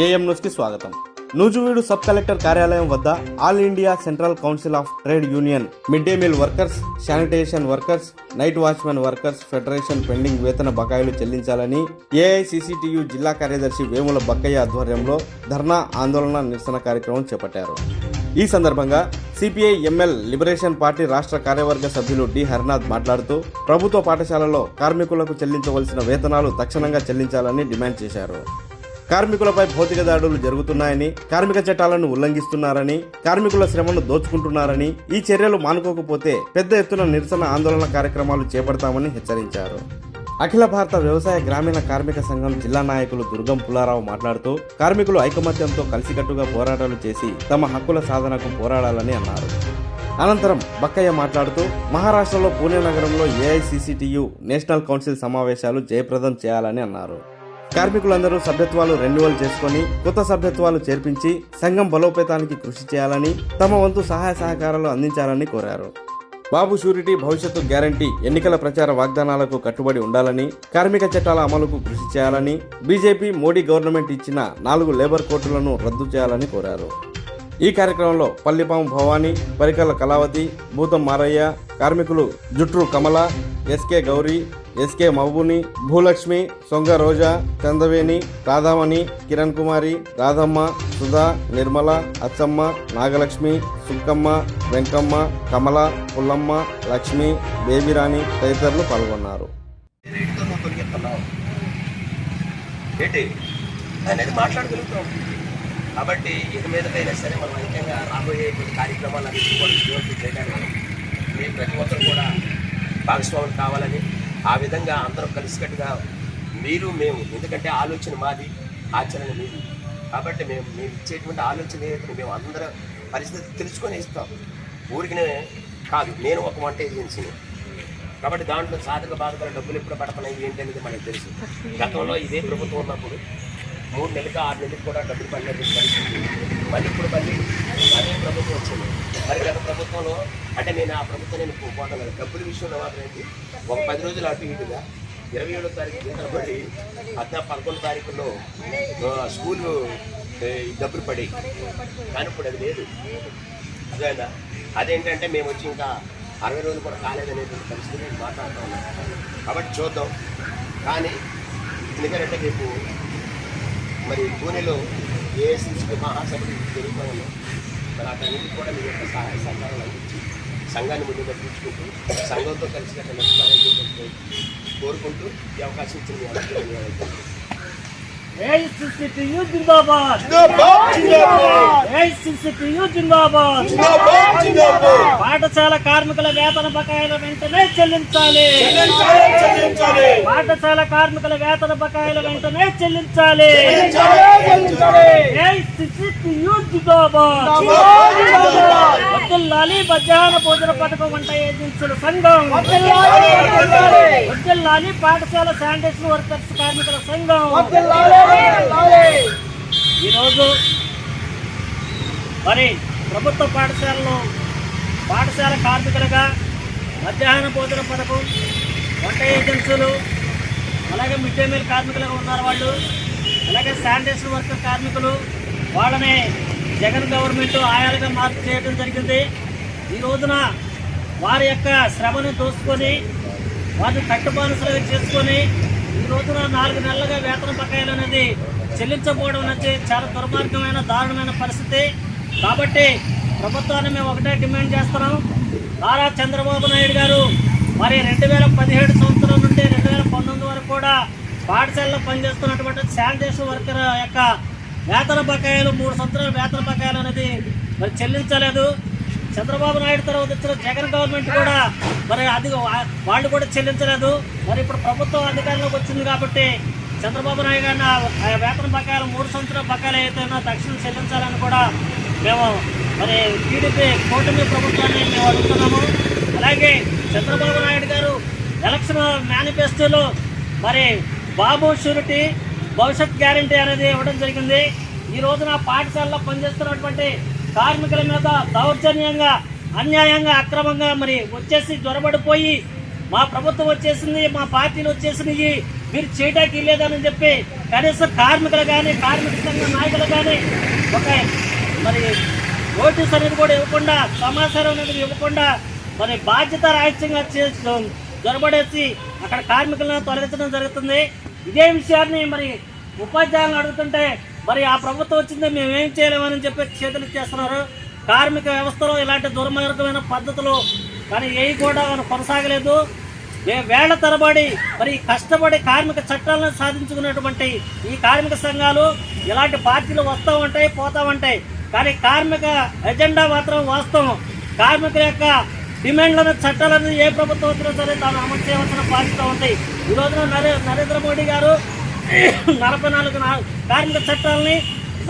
AM న్యూస్కి స్వాగతం. Nuzvid sub collector కార్యాలయం వద్ద all India central council of trade union mid day meal workers sanitation workers night watchmen workers federation pending వేతన బకాయిలు చెల్లించాలని ఏఐసిసిటియు జిల్లా కార్యదర్శి వేముల బక్కయ్య ఆధ్వర్యంలో ధర్నా ఆందోళన నిరసన కార్యక్రమం చేపట్టారు. ఈ సందర్భంగా సిపిఐ ఎంఎల్ లిబరేషన్ పార్టీ రాష్ట్ర కార్యవర్గ సభ్యులు డి. హరినాథ్ మాట్లాడుతూ ప్రభుత్వ పాఠశాలలో కార్మికులకు చెల్లించవలసిన వేతనాలు తక్షణంగా చెల్లించాలని డిమాండ్ చేశారు. కార్మికులపై భౌతిక దాడులు జరుగుతున్నాయని కార్మిక చట్టాలను ఉల్లంఘిస్తున్నారని కార్మికుల శ్రమను దోచుకుంటున్నారని ఈ చర్యలు మానుకోకపోతే పెద్ద ఎత్తున నిరసన ఆందోళన కార్యక్రమాలు చేపడతామని హెచ్చరించారు. అఖిల భారత వ్యవసాయ గ్రామీణ కార్మిక సంఘం జిల్లా నాయకులు దుర్గం పుల్లారావు మాట్లాడుతూ కార్మికులు ఐకమత్యంతో కలిసికట్టుగా పోరాటాలు చేసి తమ హక్కుల సాధనకు పోరాడాలని అన్నారు. అనంతరం బక్కయ్య మాట్లాడుతూ మహారాష్ట్రలో పూణే నగరంలో ఏఐసిసిటియు నేషనల్ కౌన్సిల్ సమావేశాలు జయప్రదం చేయాలని అన్నారు. కార్మికులందరూ సభ్యత్వాలు రెన్యువల్ చేసుకొని కొత్త సభ్యత్వాలు చేర్పించి సంఘం బలోపేతానికి కృషి చేయాలని తమ వంతు సహాయ సహకారాలు అందించాలని కోరారు. బాబు షూరిటీ భవిష్యత్తు గ్యారంటీ ఎన్నికల ప్రచార వాగ్దానాలకు కట్టుబడి ఉండాలని కార్మిక చట్టాల అమలుకు కృషి చేయాలని బీజేపీ మోడీ గవర్నమెంట్ ఇచ్చిన నాలుగు లేబర్ కోర్టులను రద్దు చేయాలని కోరారు. ఈ కార్యక్రమంలో పల్లిపాము భవానీ పరికల కళావతి భూతం మారయ్య కార్మికులు జుట్రు కమల ఎస్కే గౌరీ ఎస్కే మహబూని భూలక్ష్మి సొంగ రోజా చందవేణి రాధామణి కిరణ్ కుమారి రాధమ్మ సుధా నిర్మల అచ్చమ్మ నాగలక్ష్మి సుక్కమ్మ వెంకమ్మ కమల పుల్లమ్మ లక్ష్మి బేబీరాణి తదితరులు పాల్గొన్నారు. ఏంటి? అనేది మాట్లాడగలుగుతాం కాబట్టి ఇక మీదకైనా సరే మనం ముఖ్యంగా రాబోయే కొన్ని కార్యక్రమాలు అన్ని కూడా చేయడానికి మీరు ప్రతి ఒక్కరు కూడా భాగస్వాములు కావాలని ఆ విధంగా అందరం కలిసికట్టుగా మీరు మేము ఎందుకంటే ఆలోచన మాది ఆచరణ మీది. కాబట్టి మేము మేము ఇచ్చేటువంటి ఆలోచన ఏదైతే మేము అందరం పరిస్థితి తెలుసుకొని ఇస్తాం. ఊరికినే కాదు నేను ఒక వంట ఏజెన్సీని. కాబట్టి దాంట్లో సాధక బాధకాల డబ్బులు ఎప్పుడు పడతాయి ఏంటి అనేది మనకు తెలుసు. గతంలో ఇదే ప్రభుత్వం ఉన్నప్పుడు మూడు నెలలకు ఆరు నెలలకు కూడా డబ్బులు పడినటువంటి పరిస్థితి మళ్ళీ ఇప్పుడు మళ్ళీ అదే ప్రభుత్వం ప్రభుత్వంలో అంటే నేను ఆ ప్రభుత్వం నేను పోవడం డబ్బుల విషయంలో మాత్రం ఏంటి ఒక పది రోజులు అటు ఇటుగా ఇరవై ఏడో తారీఖు జీతం పడి పదకొండు తారీఖులో స్కూల్ డబ్బులు పడి. కానీ ఇప్పుడు అది లేదు. అదేనా అదేంటంటే మేము వచ్చి ఇంకా అరవై రోజులు కూడా కాలేదనేటువంటి పరిస్థితి నేను మాట్లాడుతూ ఉన్నాం కాబట్టి చూద్దాం. కానీ ఎందుకంటే రేపు మరి పూణేలో ఏఎస్సీ మహాసభలు జరుగుతూ ఉన్నాయి మరి అటన్నిటికీ కూడా మీ యొక్క సహాయ సహకారాలు అందించి సంఘాన్ని ముందు నడిపించుకుంటూ సంఘంతో కలిసి నడుస్తారని కోరుకుంటూ ఈ అవకాశం ఇచ్చిన మీ అందరికీ పాఠశాల కార్మికుల వేతన బకాయిల వెంటనే చెల్లించాలి! పాఠశాల కార్మికుల వేతన బకాయిల వెంటనే చెల్లించాలి. వద్దుల్లాలి మధ్యాహ్న భోజన పథకం వంట ఏజెన్సీల సంఘం. వద్దుల్లాలి పాఠశాల శానిటేషన్ వర్కర్స్ కార్మికుల సంఘం. ఈరోజు మరి ప్రభుత్వ పాఠశాలలో పాఠశాల కార్మికులుగా మధ్యాహ్న భోజన పథకం వంట ఏజెన్సీలు అలాగే మిడ్ డే మీల్ కార్మికులుగా ఉన్నారు వాళ్ళు అలాగే శానిటేషన్ వర్కర్ కార్మికులు వాళ్ళని జగన్ గవర్నమెంట్ ఆయాలుగా మార్పు చేయడం జరిగింది. ఈ రోజున వారి యొక్క శ్రమను దోసుకొని వారిని కట్టుబానిసలుగా చేసుకొని ఈ రోజున నాలుగు నెలలుగా వేతన బకాయిలు అనేది చెల్లించకపోవడం అనేది చాలా దుర్మార్గమైన దారుణమైన పరిస్థితి. కాబట్టి ప్రభుత్వాన్ని మేము ఒకటే డిమాండ్ చేస్తున్నాం. నారా చంద్రబాబు నాయుడు గారు మరి రెండు వేల పదిహేడు సంవత్సరం నుండి రెండు వేల పంతొమ్మిది వరకు కూడా పాఠశాలలో పనిచేస్తున్నటువంటి శానిటేషన్ వర్కర్ యొక్క వేతన బకాయిలు మూడు సంవత్సరాల వేతన బకాయిలు అనేది మరి చెల్లించలేదు. చంద్రబాబు నాయుడు తర్వాత వచ్చిన జగన్ గవర్నమెంట్ కూడా మరి అది వాళ్ళు కూడా చెల్లించలేదు. మరి ఇప్పుడు ప్రభుత్వం అధికారంలోకి వచ్చింది కాబట్టి చంద్రబాబు నాయుడు గారిని ఆ వేతన బకాయిలు మూడు సంవత్సరాల బకాయిలు ఏదైతే తక్షణం చెల్లించాలని కూడా మేము మరి టీడీపీ కూటమి ప్రభుత్వాన్ని మేము అడుగుతున్నాము. అలాగే చంద్రబాబు నాయుడు గారు ఎలక్షన్ మేనిఫెస్టోలో మరి బాబు షూరిటీ భవిష్యత్ గ్యారంటీ అనేది ఇవ్వడం జరిగింది. ఈ రోజున పాఠశాలలో పనిచేస్తున్నటువంటి కార్మికుల మీద దౌర్జన్యంగా అన్యాయంగా అక్రమంగా మరి వచ్చేసి జ్వరబడిపోయి మా ప్రభుత్వం వచ్చేసింది మా పార్టీలు వచ్చేసినాయి మీరు చేయడానికి లేదని చెప్పి కనీసం కార్మికులు కానీ కార్మిక సంఘ నాయకులు కానీ ఒక మరి నోటీస్ అనేది కూడా ఇవ్వకుండా సమాచారం అనేది ఇవ్వకుండా మరి బాధ్యత రాహిత్యంగా చేస్తూ జొరబడేసి అక్కడ కార్మికులను తొలగించడం జరుగుతుంది. ఇదే విషయాన్ని మరి ఉపాధ్యాయులను అడుగుతుంటే మరి ఆ ప్రభుత్వం వచ్చింది మేమేం చేయలేమని చెప్పి చేతులు చేస్తున్నారు కార్మిక వ్యవస్థలో ఇలాంటి దుర్మార్గమైన పద్ధతులు కానీ ఏవి కూడా మనం కొనసాగలేదు. మేము వేళ్ళ తరబడి మరి కష్టపడి కార్మిక చట్టాలను సాధించుకున్నటువంటి ఈ కార్మిక సంఘాలు ఇలాంటి పార్టీలు వస్తూ ఉంటాయి పోతూ ఉంటాయి. కానీ కార్మిక ఎజెండా మాత్రం వాస్తవం. కార్మికుల యొక్క డిమాండ్లను చట్టాలను ఏ ప్రభుత్వం వచ్చినా సరే తాను అమలు చేయవలసిన బాధ్యత ఉంది. ఈ రోజున నరే నరేంద్ర మోడీ గారు నలభై నాలుగు కార్మిక చట్టాలని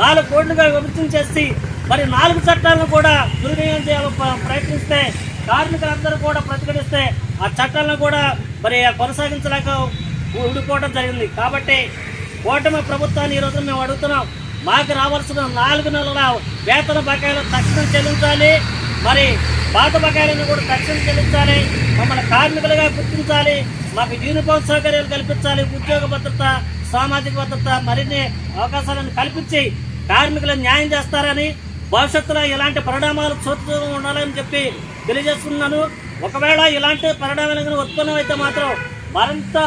నాలుగు కోట్లుగా విభజన చేసి మరి నాలుగు చట్టాలను కూడా దుర్వినియోగం చేయాలని ప్రయత్నిస్తే కార్మికులందరూ కూడా ప్రతిఘటిస్తే ఆ చట్టాలను కూడా మరి కొనసాగించలేక ఊడిపోవడం జరిగింది. కాబట్టి కూటమి ప్రభుత్వాన్ని ఈ రోజు మేము అడుగుతున్నాం. మాకు రావాల్సిన నాలుగు నెలల వేతన బకాయిలు తక్షణం చెల్లించాలి. మరి పాత బకాయిలను కూడా తక్షణం చెల్లించాలి మమ్మల్ని కార్మికులుగా గుర్తించాలి మాకు యూనిఫామ్ సౌకర్యాలు కల్పించాలి ఉద్యోగ భద్రత సామాజిక భద్రత మరిన్ని అవకాశాలను కల్పించి కార్మికులను న్యాయం చేస్తారని భవిష్యత్తులో ఇలాంటి పరిణామాలు చోటు ఉండాలని చెప్పి తెలియజేస్తున్నాను ఒకవేళ ఇలాంటి పరిణామాలు కనుక ఉత్పన్నమైతే మాత్రం మరింత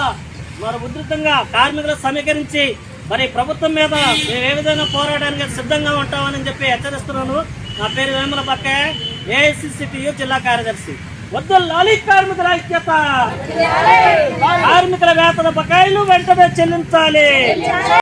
మరి ఉధృతంగా కార్మికులు సమీకరించి మరి ప్రభుత్వం మీద మేము ఏ విధంగా పోరాడడానికి సిద్ధంగా ఉంటామని చెప్పి హెచ్చరిస్తున్నాను. నా పేరు వేముల పక్క ఏఐసిసిటియు జిల్లా కార్యదర్శి. వద్దు లాలి కార్మికుల ఐక్యత. కార్మికుల వేతన బకాయిలు వెంటనే చెల్లించాలి.